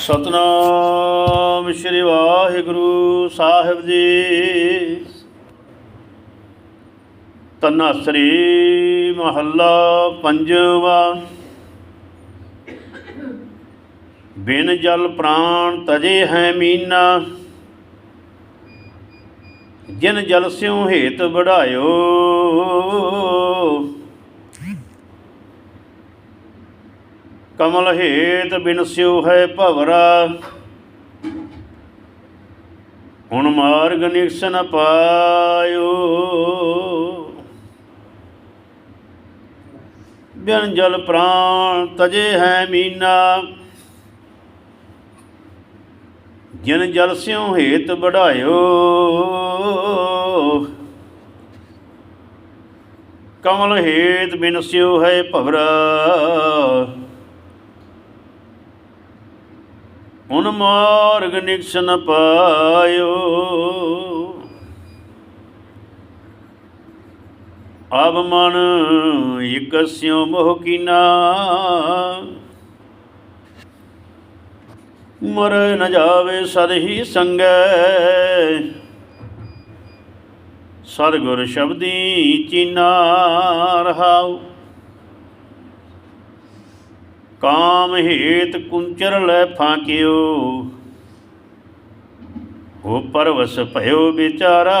ਸਤਨਾਮ ਸ੍ਰੀ ਵਾਹਿਗੁਰੂ ਸਾਹਿਬ ਜੀ। ਤਨਸਰੀ ਮਹੱਲਾ ਪੰਜਵਾ। ਬਿਨ ਜਲ ਪ੍ਰਾਣ ਤਜੇ ਹੈ ਮੀਨਾ। ਜਿਨ ਜਲ ਸਿਉ ਹੇਤ ਬੜਾਇਓ ਕਮਲ ਹੇਤ ਬਿਨਸਿਉ ਹੈ ਭਵਰਾ। ਹੁਣ ਮਾਰਗ ਨਿਕਸ ਨ ਪਾਇਓ। ਬਿਨ ਜਲ ਪ੍ਰਾਣ ਤਜੇ ਹੈ ਮੀਨਾ। ਜਿਨ ਜਲ ਸਿਉ ਹੇਤ ਬੜਾਇਓ ਕਮਲ ਹੇਤ ਬਿਨਸਿਉ ਹੈ ਭਵਰਾ। ਹੁਣ ਮਾਰਗ ਨਿਕਸ ਪਾਇਓ। ਆਬ ਮਨ ਇਕਸਿਉ ਮੋਹ ਕੀਨਾ। ਮਰ ਨ ਜਾਵੇ ਸਦ ਹੀ ਸੰਗੈ। ਸਤਿਗੁਰ ਸ਼ਬਦੀ ਚੀਨਾ ਰਹਾਉ। ਕਾਮ ਹੇਤ ਕੁੰਚਰ ਲੈ ਫਾਕਿਓ। ਹੋ ਪਰਵਸ ਭਇਓ ਵਿਚਾਰਾ।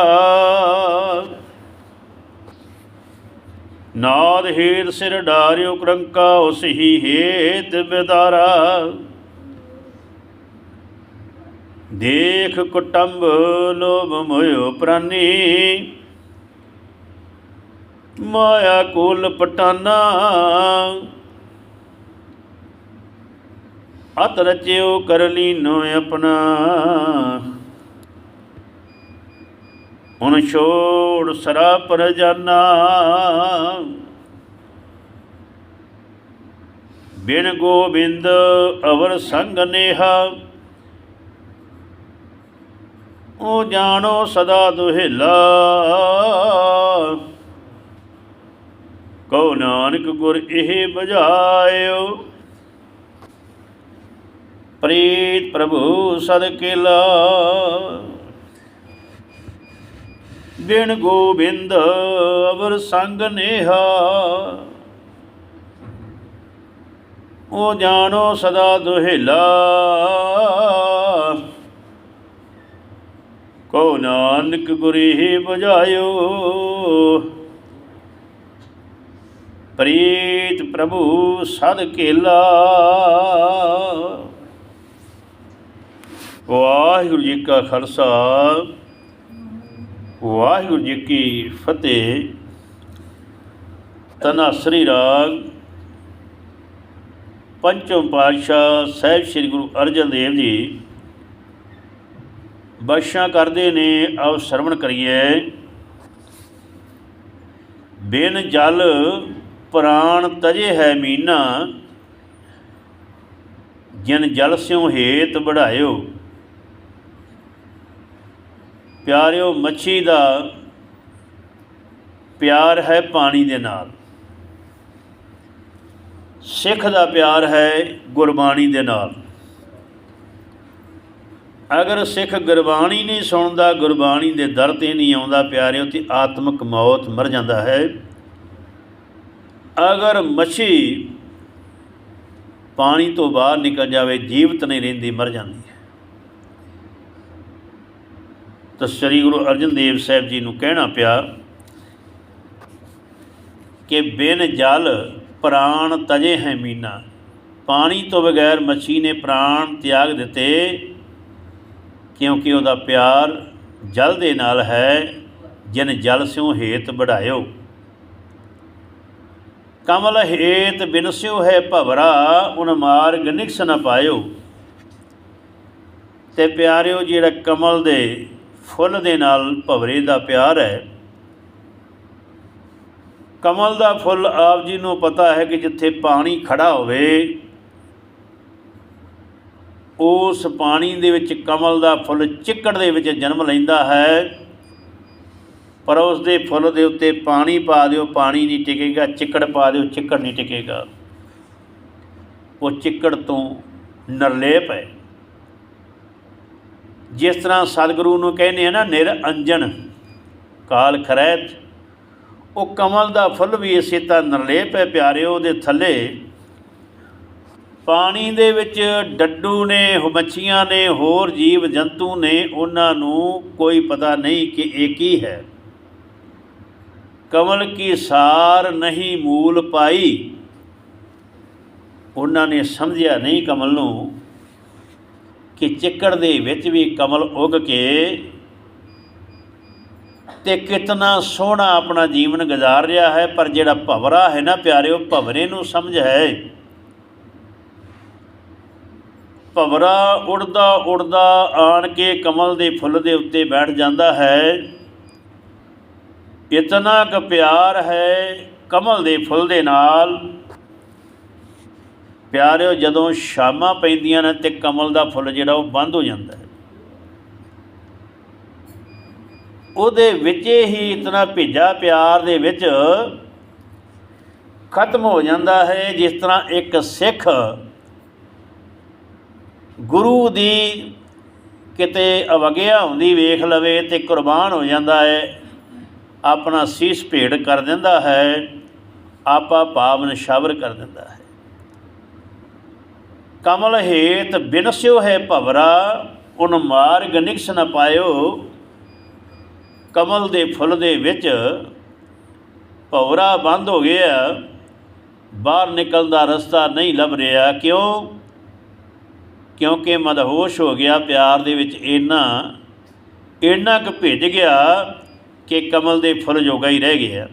ਨਾਦ ਹੇਤ ਸਿਰ ਡਾਰਿਓ ਕਰੰਕਾ ਉਸ ਹੀ ਹੇਤ ਬਿਦਾਰਾ। ਦੇਖ ਕੁਟੰਬ ਲੋਭ ਮੋਇਓ ਪ੍ਰਾਨੀ। ਮਾਇਆ ਕੋਲ ਪਟਾਨਾ। ਅਤ ਰਚਿਓ ਕਰ ਲੀਨੋ ਆਪਣਾ। ਹੁਣ ਛੋੜ ਸਰਾ ਪਰ ਜਾਨਾ ਬਿਨ ਗੋਬਿੰਦ ਅਵਰ ਸੰਗ ਨੇਹਾ। ਉਹ ਜਾਣੋ ਸਦਾ ਦੁਹਿਲਾ। ਕਉ ਨਾਨਕ ਗੁਰ ਇਹ ਬੁਝਾਇਓ। ਪ੍ਰੀਤ ਪ੍ਰਭੂ ਸਦ ਕਿਲਾ। ਬਿਨ ਗੋਬਿੰਦ ਅਵਰ ਸੰਗ ਨੇਹਾ। ਉਹ ਜਾਣੋ ਸਦਾ ਦੁਹਿਲਾ। ਕੋ ਨਾਨਕ ਗੁਰੀ ਬੁਝਾਇਓ। ਪ੍ਰੀਤ ਪ੍ਰਭੂ ਸਦ ਕੇਲਾ। ਵਾਹਿਗੁਰੂ ਜੀ ਕਾ ਖਾਲਸਾ, ਵਾਹਿਗੁਰੂ ਜੀ ਕੀ ਫਤਿਹ। ਤਨਾਸਰੀ ਰਾਗ, ਪੰਚਮ ਪਾਤਸ਼ਾਹ ਸਾਹਿਬ ਸ੍ਰੀ ਗੁਰੂ ਅਰਜਨ ਦੇਵ ਜੀ ਬਖਸ਼ਾਂ ਕਰਦੇ ਨੇ, ਆਓ ਸਰਵਣ ਕਰੀਏ। ਬਿਨ ਜਲ ਪ੍ਰਾਣ ਤਜੇ ਹੈ ਮੀਨਾ, ਜਿਨ ਜਲ ਸਿਉ ਹੇਤ ਬੜਾਇਓ ਪਿਆਰਿਓ, ਮੱਛੀ ਦਾ ਪਿਆਰ ਹੈ ਪਾਣੀ ਦੇ ਨਾਲ। ਸਿੱਖ ਦਾ ਪਿਆਰ ਹੈ ਗੁਰਬਾਣੀ ਦੇ ਨਾਲ। ਅਗਰ ਸਿੱਖ ਗੁਰਬਾਣੀ ਨਹੀਂ ਸੁਣਦਾ, ਗੁਰਬਾਣੀ ਦੇ ਦਰ ਤੇ ਨਹੀਂ ਆਉਂਦਾ ਪਿਆਰਿਓ, ਤੇ ਆਤਮਿਕ ਮੌਤ ਮਰ ਜਾਂਦਾ ਹੈ। ਅਗਰ ਮੱਛੀ ਪਾਣੀ ਤੋਂ ਬਾਹਰ ਨਿਕਲ ਜਾਵੇ, ਜੀਵਤ ਨਹੀਂ ਰਹਿੰਦੀ, ਮਰ ਜਾਂਦੀ ਹੈ। ਤਾਂ ਸ੍ਰੀ ਗੁਰੂ ਅਰਜਨ ਦੇਵ ਸਾਹਿਬ ਜੀ ਨੂੰ ਕਹਿਣਾ ਪਿਆ ਕਿ ਬਿਨ ਜਲ ਪ੍ਰਾਣ ਤਜੇ ਹੈ ਮੀਨਾ। ਪਾਣੀ ਤੋਂ ਬਗੈਰ ਮੱਛੀ ਨੇ ਪ੍ਰਾਣ ਤਿਆਗ ਦਿੱਤੇ ਕਿਉਂਕਿ ਉਹਦਾ ਪਿਆਰ ਜਲ ਦੇ ਨਾਲ ਹੈ, ਜਿਨ ਜਲ ਸਿਉ ਹੇਤ ਬੜਾਇਓ ਕਮਲ ਹੇਤ ਬਿਨਸਿਉ ਹੈ ਭਵਰਾ, ਉਨ ਮਾਰਗ ਨਿਕਸ ਨ ਪਾਇਓ। ਤੇ ਪਿਆਰਿਓ, ਜਿਹੜਾ ਕਮਲ ਦੇ ਫੁੱਲ ਦੇ ਨਾਲ ਭਵਰੇ ਦਾ ਪਿਆਰ ਹੈ। ਕਮਲ ਦਾ ਫੁੱਲ ਆਪ ਜੀ ਨੂੰ ਪਤਾ ਹੈ ਕਿ ਜਿੱਥੇ ਪਾਣੀ ਖੜਾ ਹੋਵੇ, ਉਸ ਪਾਣੀ ਦੇ ਵਿੱਚ ਕਮਲ ਦਾ ਫੁੱਲ ਚਿੱਕੜ ਦੇ ਵਿੱਚ ਜਨਮ ਲੈਂਦਾ ਹੈ। ਪਰ ਉਸ ਦੇ ਫੁੱਲ ਦੇ ਉੱਤੇ ਪਾਣੀ ਪਾ ਦਿਓ, ਪਾਣੀ ਨਹੀਂ ਟਿਕੇਗਾ, ਚਿੱਕੜ ਪਾ ਦਿਓ, ਚਿੱਕੜ ਨਹੀਂ ਟਿਕੇਗਾ। ਉਹ ਚਿੱਕੜ ਤੋਂ ਨਿਰਲੇਪ ਹੈ। ਜਿਸ ਤਰ੍ਹਾਂ ਸਤਿਗੁਰੂ ਨੂੰ ਕਹਿੰਦੇ ਆ ਨਾ ਨਿਰਅੰਜਨ ਕਾਲ ਖਰੈਤ, ਉਹ ਕਮਲ ਦਾ ਫੁੱਲ ਵੀ ਇਸੇ ਤਰ੍ਹਾਂ ਨਿਰਲੇਪ ਹੈ ਪਿਆਰਿਓ ਉਹਦੇ ਥੱਲੇ। ਪਾਣੀ ਦੇ ਵਿੱਚ ਡੱਡੂ ਨੇ, ਮੱਛੀਆਂ ਨੇ, ਹੋਰ ਜੀਵ ਜੰਤੂ ਨੇ, ਉਹਨਾਂ ਨੂੰ ਕੋਈ ਪਤਾ ਨਹੀਂ ਕਿ ਇਹ ਕੀ ਹੈ। ਕਮਲ ਕੀ ਸਾਰ ਨਹੀਂ ਮੂਲ ਪਾਈ। ਉਹਨਾਂ ਨੇ ਸਮਝਿਆ ਨਹੀਂ ਕਮਲ ਨੂੰ। ਕਿ ਚਿੱਕੜ ਦੇ ਵਿੱਚ ਵੀ ਕਮਲ ਉੱਗ ਕੇ ਤੇ ਕਿਤਨਾ ਸੋਹਣਾ ਆਪਣਾ ਜੀਵਨ ਗੁਜ਼ਾਰ ਰਿਹਾ ਹੈ, ਪਰ ਜਿਹੜਾ ਭਵਰਾ ਹੈ ਨਾ ਪਿਆਰਿਓ, ਭਵਰੇ ਨੂੰ ਸਮਝ ਹੈ। ਭਵਰਾ ਉੜਦਾ ਉੜਦਾ ਆਣ ਕੇ ਕਮਲ ਦੇ ਫੁੱਲ ਦੇ ਉੱਤੇ ਬੈਠ ਜਾਂਦਾ ਹੈ। ਇਤਨਾ ਕੁ ਪਿਆਰ ਹੈ ਕਮਲ ਦੇ ਫੁੱਲ ਦੇ ਨਾਲ। ਪਿਆਰਿਓ, ਜਦੋਂ ਸ਼ਾਮਾਂ ਪੈਂਦੀਆਂ ਨੇ ਤੇ ਕਮਲ ਦਾ ਫੁੱਲ ਜਿਹੜਾ ਉਹ ਬੰਦ ਹੋ ਜਾਂਦਾ ਹੈ। ਉਹਦੇ ਵਿੱਚ ਹੀ ਇਤਨਾ ਭਿੱਜਾ ਪਿਆਰ ਦੇ ਵਿੱਚ ਖਤਮ ਹੋ ਜਾਂਦਾ ਹੈ, ਜਿਸ ਤਰ੍ਹਾਂ ਇੱਕ ਸਿੱਖ ਗੁਰੂ ਦੀ ਕਿਤੇ ਅਵਗਿਆ ਹੁੰਦੀ ਵੇਖ ਲਵੇ ਤੇ ਕੁਰਬਾਨ ਹੋ ਜਾਂਦਾ ਹੈ, ਆਪਣਾ ਸੀਸ ਭੇਟ ਕਰ ਦਿੰਦਾ ਹੈ, ਆਪਾ ਪਾਵਨ ਨਿਸ਼ਾਵਰ ਕਰ ਦਿੰਦਾ ਹੈ। ਕਮਲ ਹੇਤ ਬਿਨਸਿਓ ਹੈ ਭਵਰਾ, ਉਨ ਮਾਰਗ ਨਿਕਸ ਨ ਪਾਇਓ। ਕਮਲ ਦੇ ਫੁੱਲ ਦੇ ਵਿੱਚ ਭਵਰਾ ਬੰਦ ਹੋ ਗਿਆ। ਬਾਹਰ ਨਿਕਲਣ ਦਾ ਰਸਤਾ ਨਹੀਂ ਲੱਭ ਰਿਹਾ। ਕਿਉਂ? ਕਿਉਂਕਿ ਮਦਹੋਸ਼ ਹੋ ਗਿਆ ਪਿਆਰ ਦੇ ਵਿੱਚ ਇੰਨਾ ਇੰਨਾ ਕੁ ਭਿੱਜ ਗਿਆ ਕਿ ਕਮਲ ਦੇ ਫੁੱਲ ਜੋਗਾ ਹੀ ਰਹਿ ਗਿਆ।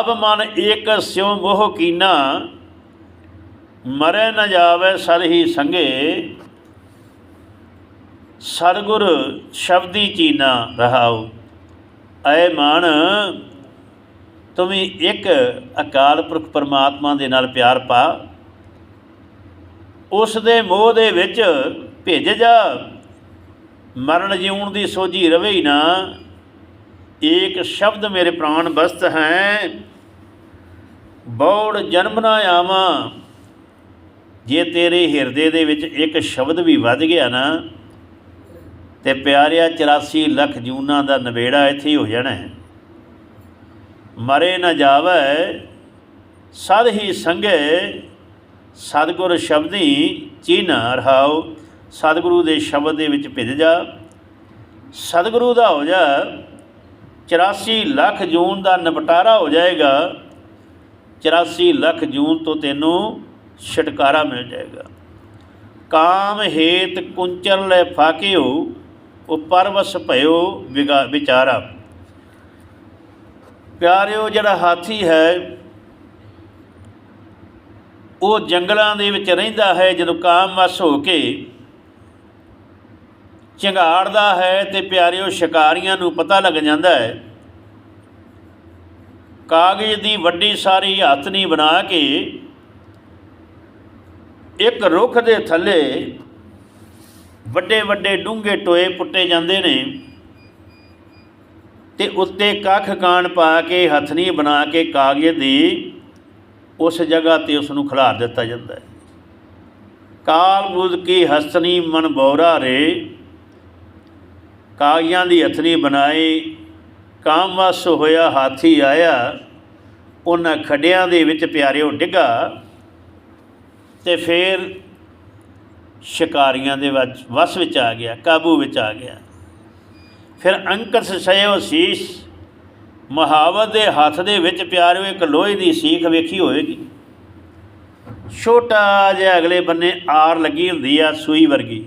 ਅਬ ਮਨ ਏਕ ਸਿਉ ਮੋਹ ਕੀਨਾ ਮਰੇ ਨਾ ਜਾਵੇ ਸਰ ਹੀ ਸੰਗੇ, ਸਰਗੁਰ ਸ਼ਬਦੀ ਚੀਨਾ ਰਹਾਉ। ਐ ਮਨ ਤੁਮੀ ਇੱਕ ਅਕਾਲ ਪੁਰਖ ਪਰਮਾਤਮਾ ਦੇ ਨਾਲ ਪਿਆਰ ਪਾ। ਉਸ ਦੇ ਮੋਹ ਦੇ ਵਿੱਚ ਭਿੱਜ ਜਾ। ਮਰਨ ਜਿਉਣ ਦੀ ਸੋਝੀ ਰਵੇ ਹੀ ਨਾ। ਏਕ ਸ਼ਬਦ ਮੇਰੇ ਪ੍ਰਾਣ ਬਸਤ ਹੈ। ਬੌੜ ਜਨਮ ਨਾ ਆਵਾਂ। ਜੇ ਤੇਰੇ ਹਿਰਦੇ ਦੇ ਵਿੱਚ ਇੱਕ ਸ਼ਬਦ ਵੀ ਵੱਜ ਗਿਆ ਨਾ, ਤੇ ਪਿਆਰਿਆ 84 ਲੱਖ ਜੂਨਾਂ ਦਾ ਨਵੇੜਾ ਇੱਥੇ ਹੀ ਹੋ ਜਾਣਾ ਹੈ। ਮਰੇ ਨਾ ਜਾਵੇ, ਸਦ ਹੀ ਸੰਗੇ, ਸਤਿਗੁਰ ਸ਼ਬਦੀ ਚੀਨਾ ਰਹਾਉ, ਸਤਿਗੁਰੂ ਦੇ ਸ਼ਬਦ ਦੇ ਵਿੱਚ ਭਿੱਜ ਜਾ। ਸਤਿਗੁਰੂ ਦਾ ਹੋ ਜਾ 84 ਲੱਖ ਜੂਨ ਦਾ ਨਿਪਟਾਰਾ ਹੋ ਜਾਏਗਾ। 84 ਲੱਖ ਜੂਨ ਤੋਂ ਤੈਨੂੰ ਛਟਕਾਰਾ ਮਿਲ ਜਾਏਗਾ। ਕਾਮ ਹੇਤ ਕੁੰਚਲ ਲੈ ਫਾਕਿਓ, ਉਹ ਪਰਵਸ ਭਇਓ ਵਿਗਾ, ਵਿਚਾਰਾ। ਪਿਆਰਿਓ, ਜਿਹੜਾ ਹਾਥੀ ਹੈ, ਉਹ ਜੰਗਲਾਂ ਦੇ ਵਿੱਚ ਰਹਿੰਦਾ ਹੈ, ਜਦੋਂ ਕਾਮ ਕਾਮਵਸ ਹੋ ਕੇ ਝੰਗਾੜਦਾ ਹੈ ਤੇ ਪਿਆਰਿਓ ਸ਼ਿਕਾਰੀਆਂ ਨੂੰ ਪਤਾ ਲੱਗ ਜਾਂਦਾ ਹੈ, ਕਾਗਜ਼ ਦੀ ਵੱਡੀ ਸਾਰੀ ਹੱਥ ਨਹੀਂ ਬਣਾ ਕੇ ਇੱਕ ਰੁੱਖ ਦੇ ਥੱਲੇ ਵੱਡੇ ਵੱਡੇ ਡੂੰਘੇ ਟੋਏ ਪੁੱਟੇ ਜਾਂਦੇ ਨੇ ਤੇ ਉੱਤੇ ਕੱਖ ਕਾਣ ਪਾ ਕੇ, ਹਥਨੀ ਬਣਾ ਕੇ ਕਾਗਜ਼ ਦੀ ਉਸ ਜਗ੍ਹਾ ਤੇ ਉਸ ਨੂੰ ਖਿਲਾਰ ਦਿੱਤਾ ਜਾਂਦਾ ਹੈ। ਕਾਲ ਬੁੱਧ ਕੀ ਹਸਨੀ ਮਨ ਬੌਰਾ ਰੇ। ਕਾਗਜ਼ਾਂ ਦੀ ਹੱਥਨੀ ਬਣਾਈ ਕਾਮਵਸ ਹੋਇਆ, ਹਾਥੀ ਆਇਆ, ਉਹਨਾਂ ਖੱਡਿਆਂ ਦੇ ਵਿੱਚ ਪਿਆਰਿਓ ਡਿੱਗਾ। ਤੇ ਫਿਰ ਸ਼ਿਕਾਰੀਆਂ ਦੇ ਵਿੱਚ ਵਸ ਵਿੱਚ ਆ ਗਿਆ, ਕਾਬੂ ਵਿੱਚ ਆ ਗਿਆ। ਫਿਰ ਅੰਕਸ਼ ਸਇਓ ਸੀਸ, ਮਹਾਵਤ ਦੇ ਹੱਥ ਦੇ ਵਿੱਚ ਪਿਆਰਿਓ, ਇੱਕ ਲੋਹੇ ਦੀ ਸੀਖ ਵੇਖੀ ਹੋਏਗੀ। ਛੋਟਾ ਜਿਹਾ ਅਗਲੇ ਬੰਨੇ ਆਰ ਲੱਗੀ ਹੁੰਦੀ ਆ, ਸੂਈ ਵਰਗੀ।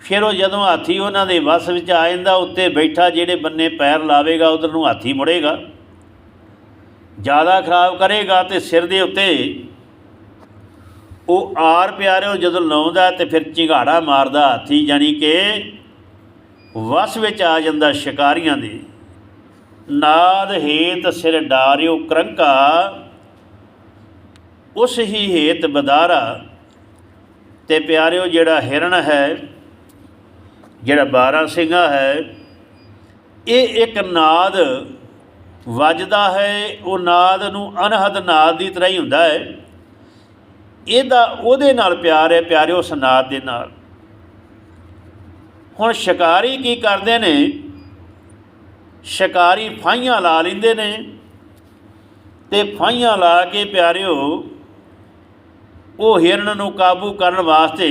ਫਿਰ ਉਹ ਜਦੋਂ ਹਾਥੀ ਉਹਨਾਂ ਦੇ ਵਸ ਵਿੱਚ ਆ ਜਾਂਦਾ, ਉੱਤੇ ਬੈਠਾ ਜਿਹੜੇ ਬੰਨੇ ਪੈਰ ਲਾਵੇਗਾ, ਉਧਰ ਨੂੰ ਹਾਥੀ ਮੁੜੇਗਾ। ਜ਼ਿਆਦਾ ਖਰਾਬ ਕਰੇਗਾ ਤੇ ਸਿਰ ਦੇ ਉੱਤੇ ਉਹ ਆਰ ਪਿਆਰਿਓ ਜਦੋਂ ਲਾਉਂਦਾ ਤੇ ਫਿਰ ਝਿਗਾੜਾ ਮਾਰਦਾ ਹਾਥੀ ਜਾਨੀ ਕਿ ਵਸ ਵਿੱਚ ਆ ਜਾਂਦਾ ਸ਼ਿਕਾਰੀਆਂ ਦੇ। ਨਾਦ ਹੇਤ ਸਿਰ ਡਾਰਿਓ ਕਰੰਕਾ, ਉਸ ਹੀ ਹੇਤ ਬਦਾਰਾ। ਤੇ ਪਿਆਰਿਓ ਜਿਹੜਾ ਹਿਰਣ ਹੈ, ਜਿਹੜਾ 12 ਸਿੰਘਾ ਹੈ, ਇਹ ਇੱਕ ਨਾਦ ਵੱਜਦਾ ਹੈ, ਉਹ ਨਾਦ ਨੂੰ ਅਨਹਦ ਨਾਦ ਦੀ ਤਰ੍ਹਾਂ ਹੀ ਹੁੰਦਾ ਹੈ। ਇਹਦਾ ਉਹਦੇ ਨਾਲ ਪਿਆਰ ਹੈ, ਪਿਆਰਿਓ ਉਸ ਦੇ ਨਾਲ। ਹੁਣ ਸ਼ਿਕਾਰੀ ਕੀ ਕਰਦੇ ਨੇ? ਸ਼ਿਕਾਰੀ ਫਾਈਆਂ ਲਾ ਲੈਂਦੇ ਨੇ ਤੇ ਫਾਈਆਂ ਲਾ ਕੇ ਪਿਆਰਿਓ, ਉਹ ਹਿਰਨ ਨੂੰ ਕਾਬੂ ਕਰਨ ਵਾਸਤੇ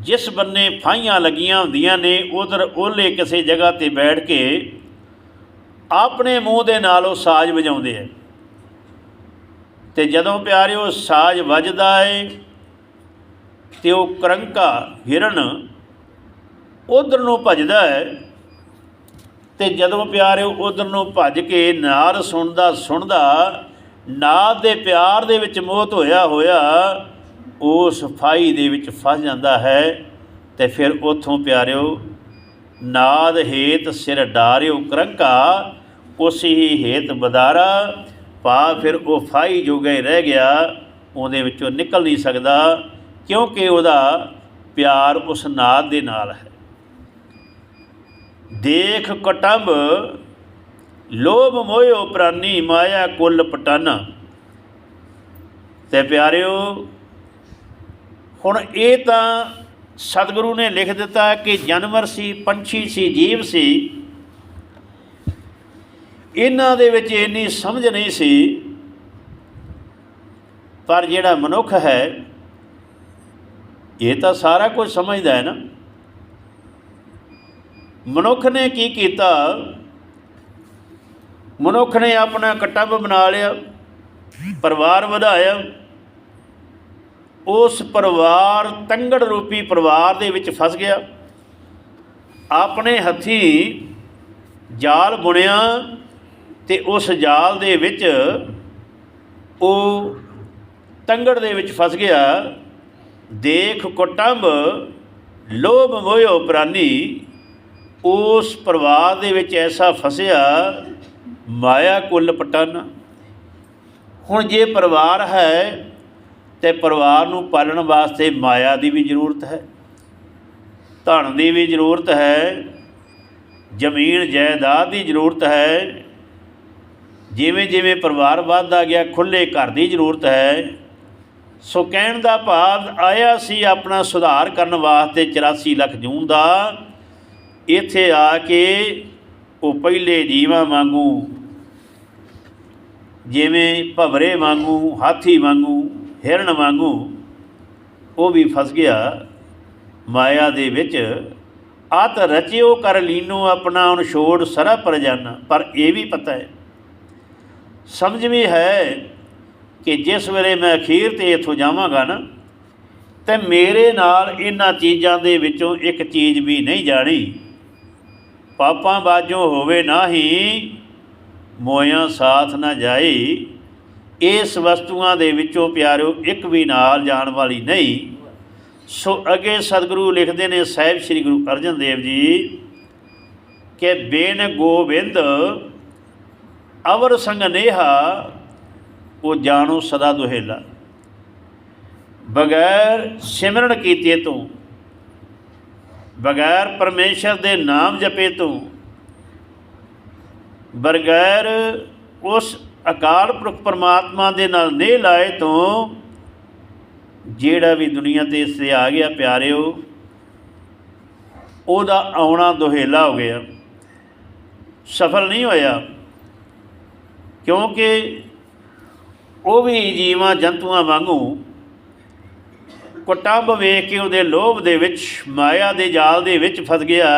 ਜਿਸ ਬੰਨੇ ਫਾਈਆਂ ਲੱਗੀਆਂ ਹੁੰਦੀਆਂ ਨੇ, ਉਧਰ ਉਹਲੇ ਕਿਸੇ ਜਗ੍ਹਾ ਤੇ ਬੈਠ ਕੇ ਆਪਣੇ ਮੂੰਹ ਦੇ ਨਾਲ ਉਹ ਸਾਜ਼ ਵਜਾਉਂਦੇ ਆ। ਤੇ ਜਦੋਂ ਪਿਆਰਿਓ ਸਾਜ਼ ਵੱਜਦਾ ਏ, ਤੇ ਉਹ ਕਰੰਕਾ ਹਿਰਨ ਉਧਰ ਨੂੰ ਭਜਦਾ ਹੈ ਤੇ ਜਦੋਂ ਪਿਆਰਿਓ ਉਧਰ ਨੂੰ ਭੱਜ ਕੇ ਨਾਦ ਸੁਣਦਾ ਸੁਣਦਾ ਨਾਦ ਦੇ ਪਿਆਰ ਦੇ ਵਿੱਚ ਮੋਹਤ ਹੋਇਆ ਹੋਇਆ, ਉਹ ਸਫ਼ਾਈ ਦੇ ਵਿੱਚ ਫਸ ਜਾਂਦਾ ਹੈ ਤੇ ਫਿਰ ਉਥੋਂ ਪਿਆਰਿਓ ਨਾਦ ਹੇਤ ਸਿਰ ਡਾਰਿਓ ਕਰੰਕਾ, ਉਸੇ ਹੀ ਹੇਤ ਬਦਾਰਾ ਭਾਵ ਫਿਰ ਉਹ ਫਾਈ ਜੋਗਾ ਹੀ ਰਹਿ ਗਿਆ, ਉਹਦੇ ਵਿੱਚੋਂ ਨਿਕਲ ਨਹੀਂ ਸਕਦਾ, ਕਿਉਂਕਿ ਉਹਦਾ ਪਿਆਰ ਉਸ ਨਾਦ ਦੇ ਨਾਲ ਹੈ। ਦੇਖ ਕਟੰਬ, ਲੋਭ ਮੋਇਓ ਪ੍ਰਾਨੀ, ਮਾਇਆ ਕੁੱਲ ਪਟਾਨਾ। ਤੇ ਪਿਆਰਿਓ, ਹੁਣ ਇਹ ਤਾਂ ਸਤਿਗੁਰੂ ਨੇ ਲਿਖ ਦਿੱਤਾ ਕਿ ਜਾਨਵਰ ਸੀ, ਪੰਛੀ ਸੀ, ਜੀਵ ਸੀ ਇਹਨਾਂ ਦੇ ਵਿੱਚ ਇੰਨੀ ਸਮਝ ਨਹੀਂ ਸੀ। ਪਰ ਜਿਹੜਾ ਮਨੁੱਖ ਹੈ, ਇਹ ਤਾਂ ਸਾਰਾ ਕੁਝ ਸਮਝਦਾ ਹੈ ਨਾ। ਮਨੁੱਖ ਨੇ ਕੀ ਕੀਤਾ? ਮਨੁੱਖ ਨੇ ਆਪਣਾ ਕਟੱਬ ਬਣਾ ਲਿਆ, ਪਰਿਵਾਰ ਵਧਾਇਆ। ਉਸ ਪਰਿਵਾਰ ਤੰਗੜ ਰੂਪੀ ਪਰਿਵਾਰ ਦੇ ਵਿੱਚ ਫਸ ਗਿਆ। ਆਪਣੇ ਹੱਥੀ ਜਾਲ ਬੁਣਿਆ। ਤੇ ਉਸ ਜਾਲ ਦੇ ਵਿੱਚ ਉਹ ਤੰਗੜ ਦੇ ਵਿੱਚ ਫਸ ਗਿਆ। ਦੇਖ ਕੁਟੰਬ, ਲੋਭ ਮੋਹਿਓ ਪ੍ਰਾਨੀ ਉਸ ਪਰਿਵਾਰ ਦੇ ਵਿੱਚ ਐਸਾ ਫਸਿਆ, ਮਾਇਆ ਕੁੱਲ ਪਟਨ। ਹੁਣ ਜੇ ਪਰਿਵਾਰ ਹੈ, ਤੇ ਪਰਿਵਾਰ ਨੂੰ ਪਾਲਣ ਵਾਸਤੇ ਮਾਇਆ ਦੀ ਵੀ ਜ਼ਰੂਰਤ ਹੈ, ਧਨ ਦੀ ਵੀ ਜ਼ਰੂਰਤ ਹੈ, ਜ਼ਮੀਨ, ਜਾਇਦਾਦ ਦੀ ਜ਼ਰੂਰਤ ਹੈ ਜਿਵੇਂ ਜਿਵੇਂ ਪਰਿਵਾਰ ਵੱਧਦਾ ਗਿਆ ਖੁੱਲੇ ਘਰ ਦੀ ਜ਼ਰੂਰਤ ਹੈ, ਸੋ ਕਹਿਣ ਦਾ ਭਾਵ ਆਇਆ ਸੀ ਆਪਣਾ ਸੁਧਾਰ ਕਰਨ ਵਾਸਤੇ 84 ਲੱਖ ਜੂਨ ਦਾ। ਇੱਥੇ ਆ ਕੇ ਉਹ ਪਹਿਲੇ ਜੀਵਾਂ ਵਾਂਗੂ, ਜਿਵੇਂ ਭਵਰੇ ਵਾਂਗੂ, ਹਾਥੀ ਵਾਂਗੂ ਹਿਰਣ ਵਾਂਗੂ, ਉਹ ਵੀ ਫਸ ਗਿਆ। ਮਾਇਆ ਦੇ ਵਿੱਚ ਆਤ ਰਚਿਓ ਕਰ ਲੀਨੋ ਆਪਣਾ ਹੁਣ ਸਰਾ ਪਰ ਜਾਣਾ ਪਰ ਇਹ ਵੀ ਪਤਾ ਹੈ ਸਮਝ ਵੀ ਹੈ ਕਿ ਜਿਸ ਵੇਲੇ ਮੈਂ ਅਖੀਰ ਤੇ ਇੱਥੋਂ ਜਾਵਾਂਗਾ ਨਾ, ਤੇ ਮੇਰੇ ਨਾਲ ਇਹਨਾਂ ਚੀਜ਼ਾਂ ਦੇ ਵਿੱਚੋਂ ਇੱਕ ਚੀਜ਼ ਵੀ ਨਹੀਂ ਜਾਣੀ। ਪਾਪਾਂ ਬਾਝੋਂ ਹੋਵੇ ਨਾਹੀ, ਮੋਇਆ ਸਾਥ ਨਾ ਜਾਏ ਇਸ ਵਸਤੂਆਂ ਦੇ ਵਿੱਚੋਂ ਪਿਆਰਿਓ ਇੱਕ ਵੀ ਨਾਲ ਜਾਣ ਵਾਲੀ ਨਹੀਂ। ਸੋ ਅੱਗੇ ਸਤਿਗੁਰੂ ਲਿਖਦੇ ਨੇ, ਸਾਹਿਬ ਸ੍ਰੀ ਗੁਰੂ ਅਰਜਨ ਦੇਵ ਜੀ, ਕਿ ਬੇਨ ਗੋਬਿੰਦ ਅਵਰ ਸੰਗ ਨੇਹਾ, ਉਹ ਜਾਣੋ ਸਦਾ ਦੁਹੇਲਾ। ਬਗੈਰ ਸਿਮਰਨ ਕੀਤੇ ਤੋਂ, ਬਗੈਰ ਪਰਮੇਸ਼ਰ ਦੇ ਨਾਮ ਜਪੇ ਤੋਂ, ਬਗੈਰ ਉਸ ਅਕਾਲ ਪੁਰਖ ਪਰਮਾਤਮਾ ਦੇ ਨਾਲ ਨੇ ਲਾਏ ਤੋਂ, ਜਿਹੜਾ ਵੀ ਦੁਨੀਆ ਤੇ ਇਸ 'ਤੇ ਆ ਗਿਆ ਪਿਆਰਿਓ, ਉਹਦਾ ਆਉਣਾ ਦੁਹੇਲਾ ਹੋ ਗਿਆ। ਸਫਲ ਨਹੀਂ ਹੋਇਆ। ਕਿਉਂਕਿ ਉਹ ਵੀ ਜੀਵਾਂ ਜੰਤੂਆਂ ਵਾਂਗੂ ਕੁਟੰਬ ਵੇਖ ਕੇ ਉਹਦੇ ਲੋਭ ਦੇ ਵਿੱਚ, ਮਾਇਆ ਦੇ ਜਾਲ ਦੇ ਵਿੱਚ ਫਸ ਗਿਆ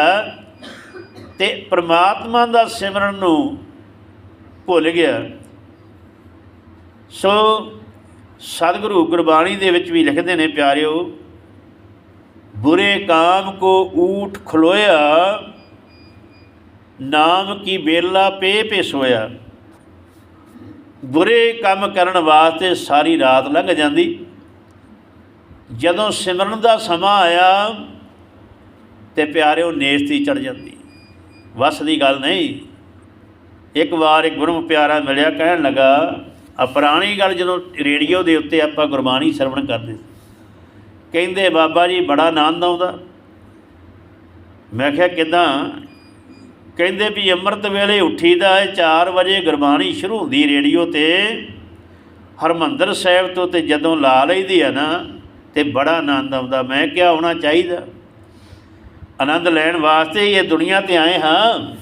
ਤੇ ਪ੍ਰਮਾਤਮਾ ਦਾ ਸਿਮਰਨ ਨੂੰ ਭੁੱਲ ਗਿਆ। ਸੋ ਸਤਿਗੁਰੂ ਗੁਰਬਾਣੀ ਦੇ ਵਿੱਚ ਵੀ ਲਿਖਦੇ ਨੇ, ਪਿਆਰਿਓ, ਬੁਰੇ ਕਾਮ ਕੋ ਊਠ ਖਲੋਇਆ, ਨਾਮ ਕੀ ਬੇਲਾ ਪੇ ਪੇ ਸੋਇਆ। ਬੁਰੇ ਕੰਮ ਕਰਨ ਵਾਸਤੇ ਸਾਰੀ ਰਾਤ ਲੰਘ ਜਾਂਦੀ। ਜਦੋਂ ਸਿਮਰਨ ਦਾ ਸਮਾਂ ਆਇਆ ਤੇ ਪਿਆਰਿਓ ਨੇਸਤੀ ਚੜ ਜਾਂਦੀ। ਵਸ ਦੀ ਗੱਲ ਨਹੀਂ। ਇੱਕ ਵਾਰ ਇੱਕ ਗੁਰਮ ਪਿਆਰਾ ਮਿਲਿਆ, ਕਹਿਣ ਲੱਗਾ, ਆ ਪੁਰਾਣੀ ਗੱਲ ਜਦੋਂ ਰੇਡੀਓ ਦੇ ਉੱਤੇ ਆਪਾਂ ਗੁਰਬਾਣੀ ਸਰਵਣ ਕਰਦੇ ਸੀ। ਕਹਿੰਦੇ, ਬਾਬਾ ਜੀ, ਬੜਾ ਆਨੰਦ ਆਉਂਦਾ। ਮੈਂ ਕਿਹਾ, ਕਿਦਾਂ? ਕਹਿੰਦੇ ਵੀ ਅੰਮ੍ਰਿਤ ਵੇਲੇ ਉੱਠੀਦਾ ਹੈ 4 ਵਜੇ ਗੁਰਬਾਣੀ ਸ਼ੁਰੂ ਹੁੰਦੀ ਰੇਡੀਓ ਤੇ। ਹਰਮੰਦਰ ਸਾਹਿਬ ਤੋਂ ਤੇ ਜਦੋਂ ਲਾ ਲਈਦੀ ਆ ਨਾ, ਤੇ ਬੜਾ ਆਨੰਦ ਆਉਂਦਾ। ਮੈਂ ਕਿਹਾ, ਆਉਣਾ ਚਾਹੀਦਾ। ਆਨੰਦ ਲੈਣ ਵਾਸਤੇ ਇਹ ਦੁਨੀਆ ਤੇ ਆਏ ਹਾਂ।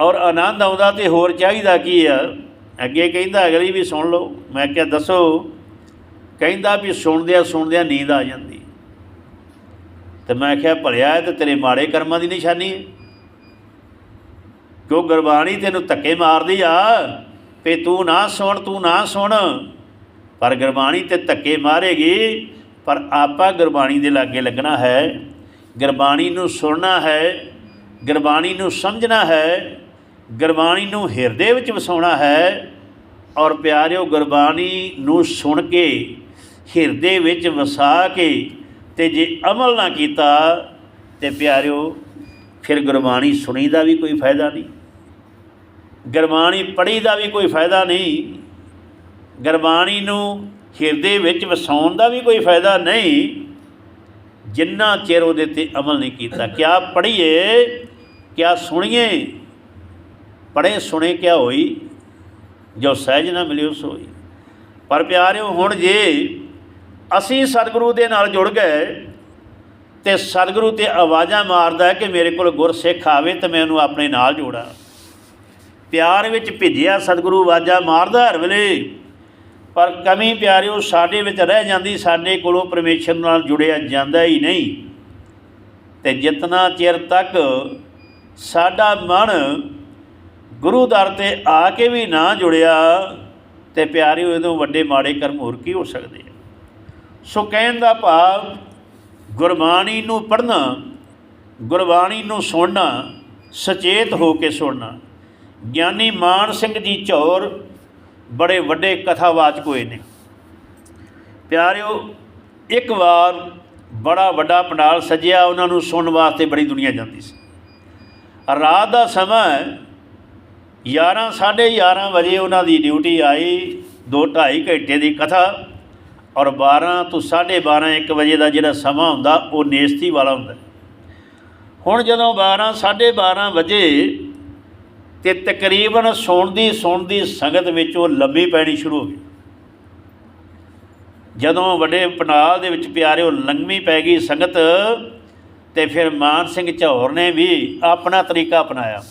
ਔਰ ਆਨੰਦ ਆਉਂਦਾ ਤੇ ਹੋਰ ਚਾਹੀਦਾ ਕੀ ਆ? ਅੱਗੇ ਕਹਿੰਦਾ, ਅਗਲੀ ਵੀ ਸੁਣ ਲਓ। ਮੈਂ ਕਿਹਾ, ਦੱਸੋ। ਕਹਿੰਦਾ ਵੀ ਸੁਣਦਿਆਂ ਸੁਣਦਿਆਂ ਨੀਂਦ ਆ ਜਾਂਦੀ। ਤੇ ਮੈਂ ਕਿਹਾ, ਭਲਿਆ, ਇਹ ਤੇ ਤੇਰੇ ਮਾੜੇ ਕਰਮਾਂ ਦੀ ਨਿਸ਼ਾਨੀ ਹੈ। ਕਿਉਂ ਗੁਰਬਾਣੀ ਤੈਨੂੰ ਧੱਕੇ ਮਾਰਦੀ ਆ? ਤੇ ਤੂੰ ਨਾ ਸੁਣ, ਤੂੰ ਨਾ ਸੁਣ। ਪਰ ਗੁਰਬਾਣੀ ਤੇ ਧੱਕੇ ਮਾਰੇਗੀ, ਪਰ ਆਪਾਂ ਗੁਰਬਾਣੀ ਦੇ ਲਾਗੇ ਲੱਗਣਾ ਹੈ। ਗੁਰਬਾਣੀ ਨੂੰ ਸੁਣਨਾ ਹੈ, ਗੁਰਬਾਣੀ ਨੂੰ ਸਮਝਣਾ ਹੈ, ਗੁਰਬਾਣੀ ਨੂੰ ਹਿਰਦੇ ਵਿੱਚ ਵਸਾਉਣਾ ਹੈ। ਔਰ ਪਿਆਰਿਓ, ਗੁਰਬਾਣੀ ਨੂੰ ਸੁਣ ਕੇ, ਹਿਰਦੇ ਵਿੱਚ ਵਸਾ ਕੇ ਤੇ ਜੇ ਅਮਲ ਨਾ ਕੀਤਾ ਤੇ ਪਿਆਰਿਓ, ਫਿਰ ਗੁਰਬਾਣੀ ਸੁਣੀ ਦਾ ਵੀ ਕੋਈ ਫਾਇਦਾ ਨਹੀਂ। ਗੁਰਬਾਣੀ ਪੜ੍ਹੀ ਦਾ ਵੀ ਕੋਈ ਫਾਇਦਾ ਨਹੀਂ। ਗੁਰਬਾਣੀ ਨੂੰ ਹਿਰਦੇ ਵਿੱਚ ਵਸਾਉਣ ਦਾ ਵੀ ਕੋਈ ਫਾਇਦਾ ਨਹੀਂ। ਜਿੰਨਾ ਚਿਰ ਉਹਦੇ ਤੇ ਅਮਲ ਨਹੀਂ ਕੀਤਾ। ਕਿਆ ਪੜ੍ਹੀਏ, ਕਿਆ ਸੁਣੀਏ, ਪੜ੍ਹੇ ਸੁਣੇ ਕਿਆ ਹੋਈ, ਜੋ ਸਹਿਜ ਨਾ ਮਿਲਿਓ ਸੋਈ ਪਰ ਪਿਆਰਿਓ, ਹੁਣ ਜੇ ਅਸੀਂ ਸਤਿਗੁਰੂ ਦੇ ਨਾਲ ਜੁੜ ਗਏ ਤੇ ਸਤਿਗੁਰੂ ਤੇ ਆਵਾਜ਼ਾਂ ਮਾਰਦਾ ਕਿ ਮੇਰੇ ਕੋਲ ਗੁਰਸਿੱਖ ਆਵੇ ਤੇ ਮੈਂ ਉਹਨੂੰ ਆਪਣੇ ਨਾਲ ਜੋੜਾਂ। ਪਿਆਰ ਵਿੱਚ ਭਿੱਜਿਆ ਸਤਿਗੁਰੂ ਆਵਾਜ਼ਾਂ ਮਾਰਦਾ ਹਰ ਵੇਲੇ। ਪਰ ਕਮੀ ਪਿਆਰਿਓ, ਸਾਡੇ ਵਿੱਚ ਰਹਿ ਜਾਂਦੀ, ਸਾਡੇ ਕੋਲੋਂ ਪਰਮੇਸ਼ਰ ਨਾਲ ਜੁੜਿਆ ਜਾਂਦਾ ਹੀ ਨਹੀਂ। ਤੇ ਜਿਤਨਾ ਚਿਰ ਤੱਕ ਸਾਡਾ ਮਨ ਗੁਰੂ ਦਰ ਤੇ ਆ ਕੇ ਵੀ ਨਾ ਜੁੜਿਆ, ਤੇ ਪਿਆਰਿਓ, ਇਹਦੋਂ ਵੱਡੇ ਮਾੜੇ ਕਰਮ ਹੋਰ ਕੀ ਹੋ ਸਕਦੇ ਆ? ਸੋ ਕਹਿਣ ਦਾ ਭਾਵ, ਗੁਰਬਾਣੀ ਨੂੰ ਪੜ੍ਹਨਾ, ਗੁਰਬਾਣੀ ਨੂੰ ਸੁਣਨਾ, ਸਚੇਤ ਹੋ ਕੇ ਸੁਣਨਾ। ਗਿਆਨੀ ਮਾਨ ਸਿੰਘ ਜੀ ਝੌਰ ਬੜੇ ਵੱਡੇ ਕਥਾਵਾਚਕ ਹੋਏ ਨੇ। ਪਿਆਰਿਓ, ਇੱਕ ਵਾਰ ਬੜਾ ਵੱਡਾ ਪੰਡਾਲ ਸਜਿਆ, ਉਹਨਾਂ ਨੂੰ ਸੁਣਨ ਵਾਸਤੇ ਬੜੀ ਦੁਨੀਆ ਜਾਂਦੀ ਸੀ। ਰਾਤ ਦਾ ਸਮਾਂ 11 11:30 ਵਜੇ ਉਹਨਾਂ ਦੀ ਡਿਊਟੀ ਆਈ 2.5 ਘੰਟੇ ਦੀ ਕਥਾ, ਔਰ 12 ਤੋਂ 12:30 1 ਵਜੇ ਦਾ ਜਿਹੜਾ ਸਮਾਂ ਹੁੰਦਾ, ਉਹ ਨੇਸਤੀ ਵਾਲਾ ਹੁੰਦਾ। ਹੁਣ ਜਦੋਂ 12 12:30 ਵਜੇ ਤੇ ਤਕਰੀਬਨ ਸੁਣਦੀ ਸੁਣਦੀ ਸੰਗਤ ਵਿੱਚ ਉਹ ਲੰਮੀ ਪੈਣੀ ਸ਼ੁਰੂ ਹੋ ਗਈ। ਜਦੋਂ ਵੱਡੇ ਪਨਾਲ ਦੇ ਵਿੱਚ ਪਿਆਰਿਓ ਲੰਮੀ ਪੈ ਗਈ ਸੰਗਤ ਤੇ ਫਿਰ ਮਾਨ ਸਿੰਘ ਝੌਰ ਨੇ ਵੀ ਆਪਣਾ ਤਰੀਕਾ ਅਪਣਾਇਆ।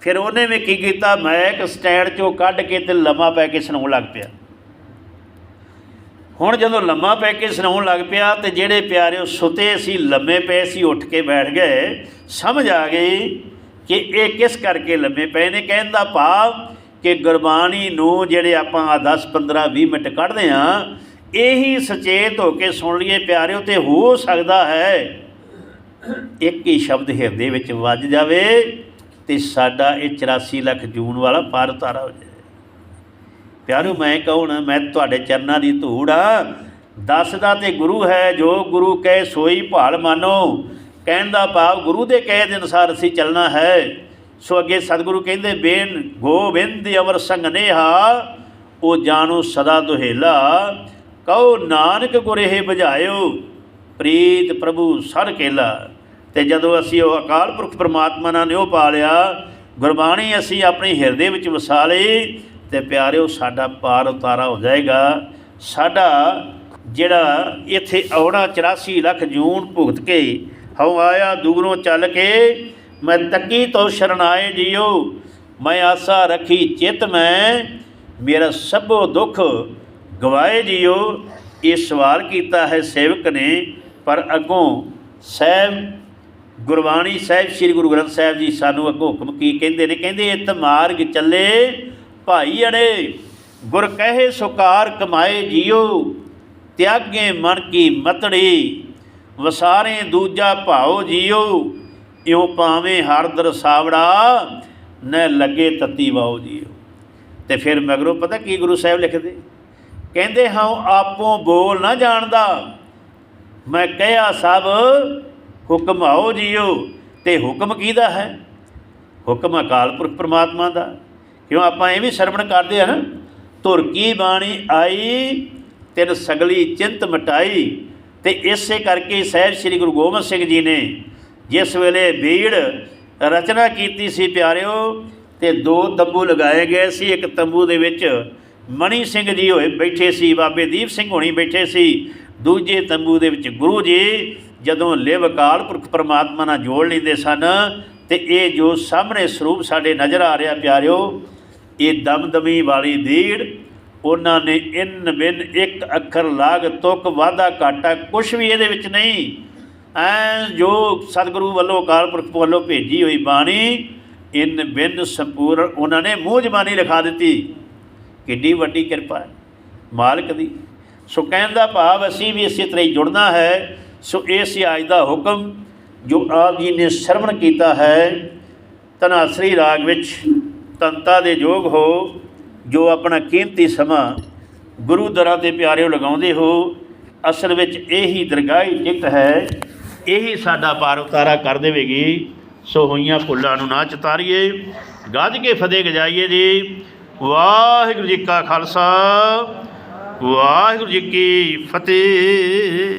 ਫਿਰ ਉਹਨੇ ਵੀ ਕੀ ਕੀਤਾ? ਮੈਂ ਇੱਕ ਸਟੈਂਡ ਚੋਂ ਕੱਢ ਕੇ ਤੇ ਲੰਮਾ ਪੈ ਕੇ ਸੁਣਾਉਣ ਲੱਗ ਪਿਆ। ਹੁਣ ਜਦੋਂ ਲੰਮਾ ਪੈ ਕੇ ਸੁਣਾਉਣ ਲੱਗ ਪਿਆ ਤੇ ਜਿਹੜੇ ਪਿਆਰਿਓ ਸੁਤੇ ਸੀ, ਲੰਮੇ ਪਏ ਸੀ, ਉੱਠ ਕੇ ਬੈਠ ਗਏ, ਸਮਝ ਆ ਗਈ ਕਿ ਇਹ ਕਿਸ ਕਰਕੇ ਲੰਮੇ ਪਏ ਨੇ? ਕਹਿਣ ਦਾ ਭਾਵ ਕਿ ਗੁਰਬਾਣੀ ਨੂੰ ਜਿਹੜੇ ਆਪਾਂ 10 15 20 ਮਿੰਟ ਕੱਢਦੇ ਆ ਇਹੀ ਸੁਚੇਤ ਹੋ ਕੇ ਸੁਣ ਲਈਏ ਪਿਆਰਿਓ, ਤੇ ਹੋ ਸਕਦਾ ਹੈ ਇੱਕ ਹੀ ਸ਼ਬਦ ਹਿਰਦੇ ਵਿੱਚ ਵੱਜ ਜਾਵੇ ਤੇ ਸਾਡਾ ਇਹ 84 ਲੱਖ ਜੂਨ ਵਾਲਾ ਪਾਰ ਉਤਾਰਾ ਹੋ ਜਾਵੇ। ਪਿਆਰਿਓ, ਮੈਂ ਕਹੂੰ, ਮੈਂ ਤੁਹਾਡੇ ਚਰਨਾਂ ਦੀ ਧੂੜ ਆ ਦੱਸਦਾ ਤੇ ਗੁਰੂ ਹੈ ਜੋ ਗੁਰੂ ਕਹੇ, ਸੋਈ ਭਾਲ ਮਾਨੋ। ਕਹਿਣ ਦਾ ਭਾਵ ਗੁਰੂ ਦੇ ਕਹੇ ਦੇ ਅਨੁਸਾਰ ਅਸੀਂ ਚੱਲਣਾ ਹੈ। ਸੋ ਅੱਗੇ ਸਤਿਗੁਰੂ ਕਹਿੰਦੇ, ਬੇਨ ਗੋਬਿੰਦ ਅਵਰ ਸੰਗ ਨੇਹਾ, ਉਹ ਜਾਣੋ ਸਦਾ ਦੁਹੇਲਾ। ਕਹੋ ਨਾਨਕ ਗੁਰੇ ਬੁਝਾਇਓ, ਪ੍ਰੀਤ ਪ੍ਰਭੂ ਸਰ ਕੇਲਾ। ਤੇ ਜਦੋਂ ਅਸੀਂ ਉਹ ਅਕਾਲ ਪੁਰਖ ਪ੍ਰਮਾਤਮਾ ਨਾਲ ਨਿਉ ਪਾ ਲਿਆ, ਗੁਰਬਾਣੀ ਅਸੀਂ ਆਪਣੇ ਹਿਰਦੇ ਵਿੱਚ ਵਸਾ ਲਈ, ਤੇ ਪਿਆਰਿਓ, ਸਾਡਾ ਪਾਰ ਉਤਾਰਾ ਹੋ ਜਾਏਗਾ। ਸਾਡਾ ਜਿਹੜਾ ਇੱਥੇ ਆਉਣਾ 84 ਲੱਖ ਜੂਨ ਭੁਗਤ ਕੇ ਹਉ ਆਇਆ ਦੂਰੋਂ ਚੱਲ ਕੇ, ਮੈਂ ਤੱਕੀ ਤੋਂ ਸ਼ਰਨਾਏ ਜਿਉ ਮੈਂ ਆਸਾ ਰੱਖੀ ਚਿਤ ਮੈਂ, ਮੇਰਾ ਸਭੋ ਦੁੱਖ ਗਵਾਏ ਜਿਉ ਇਹ ਸਵਾਲ ਕੀਤਾ ਹੈ ਸੇਵਕ ਨੇ, ਪਰ ਅੱਗੋਂ ਸਹਿਬ ਗੁਰਬਾਣੀ ਸਾਹਿਬ, ਸ੍ਰੀ ਗੁਰੂ ਗ੍ਰੰਥ ਸਾਹਿਬ ਜੀ ਸਾਨੂੰ ਅੱਗੋਂ ਹੁਕਮ ਕੀ ਕਹਿੰਦੇ ਨੇ? ਕਹਿੰਦੇ ਇਤ ਮਾਰਗ ਚੱਲੇ, ਭਾਈ ਅੜੇ, ਗੁਰ ਕਹੇ ਸੁਕਾਰ ਕਮਾਏ ਜਿਉ ਤਿਆਗੇ ਮਨ ਕੀ ਮਤੜੀ ਵਸਾਰੇ ਦੂਜਾ ਭਾਉ ਜਿਉ ਇਉ ਪਾਵੇਂ ਹਰ ਦਰਸਾਵੜਾ ਨ ਲੱਗੇ ਤਤੀ ਵਾਉ ਜਿਉ ਤੇ ਫਿਰ ਮਗਰੋਂ ਪਤਾ ਕੀ ਗੁਰੂ ਸਾਹਿਬ ਲਿਖਦੇ? ਕਹਿੰਦੇ ਹਾਂ ਆਪੋਂ ਬੋਲ ਨਾ ਜਾਣਦਾ। ਮੈਂ ਕਹਿਆ ਸਭ ਹੁਕਮ ਆਓ ਜੀਓ। ਤੇ ਹੁਕਮ ਕਿਹਦਾ ਹੈ? ਹੁਕਮ ਅਕਾਲ ਪੁਰਖ ਪ੍ਰਮਾਤਮਾ ਦਾ। ਕਿਉਂ ਆਪਾਂ ਇਹ ਵੀ ਸਰਵਣ ਕਰਦੇ ਆ ਨਾ? ਧੁਰ ਕੀ ਬਾਣੀ ਆਈ, ਤਿਨ ਸਗਲੀ ਚਿੰਤ ਮਟਾਈ ਤੇ ਇਸੇ ਕਰਕੇ ਸਹਿਬ ਸ੍ਰੀ ਗੁਰੂ ਗੋਬਿੰਦ ਸਿੰਘ ਜੀ ਨੇ ਜਿਸ ਵੇਲੇ ਬੀੜ ਰਚਨਾ ਕੀਤੀ ਸੀ ਪਿਆਰਿਓ, ਤੇ ਦੋ ਤੰਬੂ ਲਗਾਏ ਗਏ ਸੀ। ਇੱਕ ਤੰਬੂ ਦੇ ਵਿੱਚ ਮਣੀ ਸਿੰਘ ਜੀ ਹੋਏ ਬੈਠੇ ਸੀ, ਬਾਬੇ ਦੀਪ ਸਿੰਘ ਹੋਣੀ ਬੈਠੇ ਸੀ। ਦੂਜੇ ਤੰਬੂ ਦੇ ਵਿੱਚ ਗੁਰੂ ਜੀ ਜਦੋਂ ਲਿਵ ਅਕਾਲ ਪੁਰਖ ਪਰਮਾਤਮਾ ਨਾਲ ਜੋੜ ਲੈਂਦੇ ਸਨ, ਤੇ ਇਹ ਜੋ ਸਾਹਮਣੇ ਸਰੂਪ ਸਾਡੇ ਨਜ਼ਰ ਆ ਰਿਹਾ ਪਿਆਰਿਓ, ਇਹ ਦਮਦਮੀ ਵਾਲੀ ਦੀੜ ਉਹਨਾਂ ਨੇ ਇਨ ਬਿਨ ਇੱਕ ਅੱਖਰ ਲਾਗ ਤੁਕ ਵਾਧਾ ਘਾਟਾ ਕੁਝ ਵੀ ਇਹਦੇ ਵਿੱਚ ਨਹੀਂ। ਐ ਜੋ ਸਤਿਗੁਰੂ ਵੱਲੋਂ, ਅਕਾਲ ਪੁਰਖ ਵੱਲੋਂ ਭੇਜੀ ਹੋਈ ਬਾਣੀ, ਇਨ ਬਿਨ ਸੰਪੂਰਨ ਉਹਨਾਂ ਨੇ ਮੂੰਹ ਜ਼ਬਾਨੀ ਲਿਖਾ ਦਿੱਤੀ। ਕਿੱਡੀ ਵੱਡੀ ਕਿਰਪਾ ਹੈ, ਮਾਲਕ ਦੀ। ਸੋ ਕਹਿਣ ਦਾ ਭਾਵ ਅਸੀਂ ਵੀ ਇਸੇ ਤਰ੍ਹਾਂ ਹੀ ਜੁੜਨਾ ਹੈ। ਸੋ ਇਹ ਸੀ ਅੱਜ ਦਾ ਹੁਕਮ ਜੋ ਆਪ ਜੀ ਨੇ ਸਰਵਣ ਕੀਤਾ ਹੈ ਤਨਾਸਰੀ ਰਾਗ ਵਿੱਚ ਤੰਤਾ ਦੇ ਯੋਗ ਹੋ ਜੋ ਆਪਣਾ ਕੀਮਤੀ ਸਮਾਂ ਗੁਰੂ ਦਰਾਂ ਦੇ ਪਿਆਰਿਓ ਲਗਾਉਂਦੇ ਹੋ, ਅਸਲ ਵਿੱਚ ਇਹੀ ਦਰਗਾਹੀ ਟਿਕਟ ਹੈ, ਇਹੀ ਸਾਡਾ ਪਾਰ ਉਤਾਰਾ ਕਰ ਦੇਵੇਗੀ। ਸੋ ਹੋਈਆਂ ਭੁੱਲਾਂ ਨੂੰ ਨਾ ਚਤਾਰੀਏ, ਗੱਜ ਕੇ ਫਤਿਹ ਗਜਾਈਏ ਜੀ। ਵਾਹਿਗੁਰੂ ਜੀ ਕਾ ਖਾਲਸਾ, ਵਾਹਿਗੁਰੂ ਜੀ ਕੀ ਫਤਿਹ।